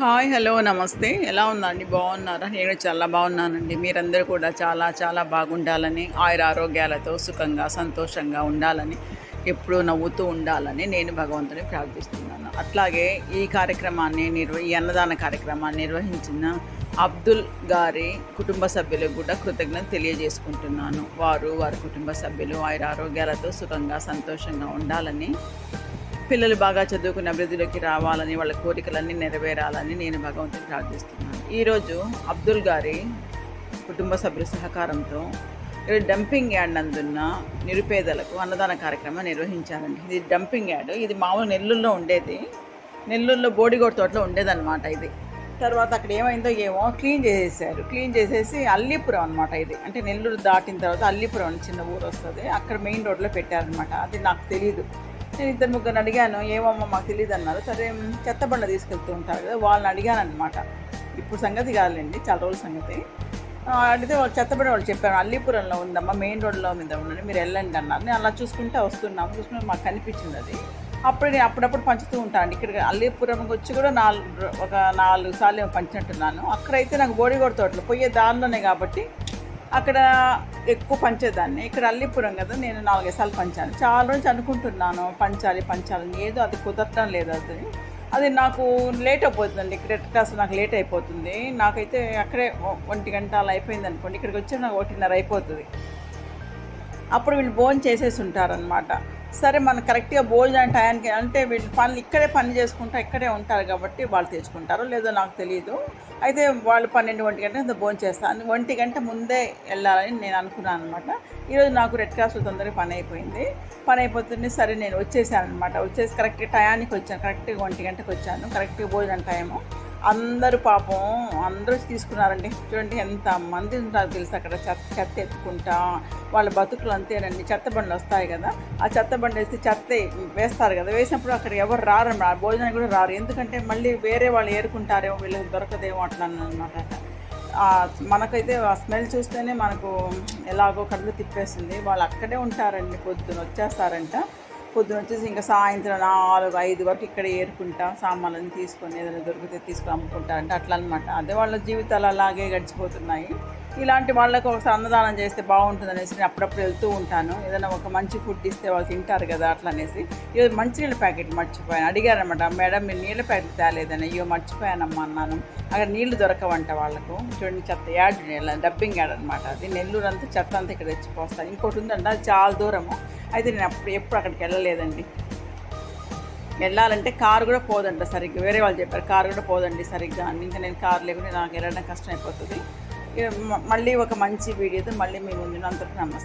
Hi hello నమస్తే. ఎలా ఉందండి? బాగున్నారా? నేను చాలా బాగున్నానండి. మీరందరూ కూడా చాలా చాలా బాగుండాలని ఆయుర ఆరోగ్యాలతో సుఖంగా సంతోషంగా ఉండాలని ఎప్పుడూ నవ్వుతూ ఉండాలని నేను భగవంతుని ప్రార్థిస్తున్నాను. అట్లాగే ఈ కార్యక్రమాన్ని నిర్వ ఈ అన్నదాన కార్యక్రమాన్ని నిర్వహించిన అబ్దుల్ గారి కుటుంబ సభ్యులకు కూడా కృతజ్ఞత తెలియజేసుకుంటున్నాను. వారు వారి కుటుంబ సభ్యులు ఆయుర ఆరోగ్యాలతో సుఖంగా సంతోషంగా ఉండాలని పిల్లలు బాగా చదువుకుని అభివృద్ధిలోకి రావాలని వాళ్ళ కోరికలన్నీ నెరవేరాలని నేను భగవంతుని ప్రార్థిస్తున్నాను. ఈరోజు అబ్దుల్ గారి కుటుంబ సభ్యుల సహకారంతో ఇక్కడ డంపింగ్ యార్డ్ నందున్న నిరుపేదలకు అన్నదాన కార్యక్రమం నిర్వహించారండి. ఇది డంపింగ్ యార్డ్ ఇది మామూలు నెల్లూరులో ఉండేది. నెల్లూరులో బోడిగోడ్ తోటలో ఉండేదన్నమాట ఇది. తర్వాత అక్కడ ఏమైందో ఏమో క్లీన్ చేసేసారు. క్లీన్ చేసేసి అల్లీపురం అనమాట ఇది. అంటే నెల్లూరు దాటిన తర్వాత అల్లీపురం అని చిన్న ఊరు వస్తుంది. అక్కడ మెయిన్ రోడ్లో పెట్టారనమాట అది నాకు తెలియదు నేను ఇద్దరు ముగ్గురు అడిగాను ఏమమ్మా మాకు తెలియదు అన్నారు. సరే చెత్తబండ చెత్త బండ తీసుకెళ్తూ ఉంటారు. కదా వాళ్ళని అడిగాను అనమాట ఇప్పుడు సంగతి కాదులేండి చాలా రోజుల సంగతి. అడిగితే వాళ్ళు చెత్తబడి వాళ్ళు చెప్పారు అల్లీపురంలో ఉందమ్మా మెయిన్ రోడ్లో మీద ఉండండి మీరు వెళ్ళండి అన్నారు. నేను అలా చూసుకుంటే వస్తున్నాము చూసుకుంటే మాకు కనిపించింది అది. అప్పుడు నేను అప్పుడప్పుడు పంచుతూ ఉంటాను ఇక్కడ అల్లీపురంకి వచ్చి కూడా నాలుగు ఒక నాలుగు సార్లు పంచినట్టున్నాను. అక్కడైతే నాకు బోడిగోడ తోటలు పోయే దారిలోనే కాబట్టి అక్కడ ఎక్కువ పంచేదాన్ని. ఇక్కడ అల్లిపురం కదా నేను నాలుగైదు పంచాను. చాలా రోజు అనుకుంటున్నాను పంచాలి పంచాలని. ఏదో అది కుదరటం లేదు అది. అది నాకు లేట్ అయిపోతుందండి. ఇక్కడ క్లాస్ నాకు లేట్ అయిపోతుంది. నాకైతే అక్కడే ఒంటి గంట అలా అయిపోయింది అనుకోండి. ఇక్కడికి వచ్చి నాకు ఒకటిన్నర అయిపోతుంది. అప్పుడు వీళ్ళు భోజనం చేసేసి ఉంటారనమాట సరే మనం కరెక్ట్గా భోజనం టయానికి అంటే వీళ్ళు పనులు ఇక్కడే పని చేసుకుంటా ఇక్కడే ఉంటారు కాబట్టి వాళ్ళు తెచ్చుకుంటారో లేదో నాకు తెలియదు అయితే వాళ్ళు పన్నెండు ఒంటి గంట భోజనం చేస్తాను ఒంటి గంట ముందే వెళ్ళాలని నేను అనుకున్నాను అనమాట ఈరోజు నాకు రెడ్ క్రాస్లో తొందరగా పని అయిపోయింది. పని అయిపోతుంది సరే నేను వచ్చేసాను అనమాట వచ్చేసి కరెక్ట్గా టయానికి వచ్చాను. కరెక్ట్గా ఒంటి గంటకు వచ్చాను. కరెక్ట్గా భోజనం టైము. అందరూ పాపం అందరూ తీసుకున్నారండి చూడండి ఎంత మంది ఉంటారు తెలుసు అక్కడ చెత్త చెత్త ఎత్తుకుంటా వాళ్ళ బతుకులు అంతేనండి. చెత్త బండ్లు వస్తాయి కదా ఆ చెత్త బండి వేస్తే చెత్త వేస్తారు కదా. వేసినప్పుడు అక్కడ ఎవరు రారు ఆ భోజనానికి కూడా రారు. ఎందుకంటే మళ్ళీ వేరే వాళ్ళు ఏరుకుంటారేమో వీళ్ళకి దొరకదేమో అట్లా అనమాట మనకైతే ఆ స్మెల్ చూస్తేనే మనకు ఎలాగో కళ్ళు తిప్పేస్తుంది. వాళ్ళు అక్కడే ఉంటారండి పొద్దున వచ్చేస్తారంట. పొద్దున వచ్చేసి ఇంకా సాయంత్రం నాలుగు ఐదు వరకు ఇక్కడ ఏరుకుంటా సామాన్లను తీసుకొని ఏదైనా దొరికితే తీసుకొని అమ్ముకుంటా అంటే అట్లా అనమాట అదే వాళ్ళ జీవితాలు అలాగే గడిచిపోతున్నాయి. ఇలాంటి వాళ్ళకు ఒకసారి అన్నదానం చేస్తే బాగుంటుంది అనేసి నేను అప్పుడప్పుడు వెళ్తూ ఉంటాను. ఏదైనా ఒక మంచి ఫుడ్ ఇస్తే వాళ్ళు తింటారు కదా అట్లా అనేసి. ఈరోజు మంచినీళ్ళ ప్యాకెట్ మర్చిపోయాను. అడిగారనమాట మేడం మీరు నీళ్ళ ప్యాకెట్ తేలేదని. అయ్యో మర్చిపోయానమ్మా అన్నాను. అక్కడ నీళ్ళు దొరకవంట వాళ్ళకు. చూడండి చెత్త యాడ్ డబ్బింగ్ యాడ్ అనమాట అది. నెల్లూరు అంతా చెత్త అంతా ఇక్కడ తెచ్చిపోస్తాను ఇంకోటి ఉందంట అది చాలా దూరము. అయితే నేను అప్పుడు ఎప్పుడు అక్కడికి వెళ్ళలేదండి. వెళ్ళాలంటే కారు కూడా పోదంట సరిగ్గా. వేరే వాళ్ళు చెప్పారు కారు కూడా పోదండి సరిగ్గా. ఇంకా నేను కారు లేకుండా నాకు వెళ్ళడం కష్టం అయిపోతుంది. మళ్ళీ ఒక మంచి వీడియోతో మళ్ళీ మీ ముందు అంతకు నమస్తే.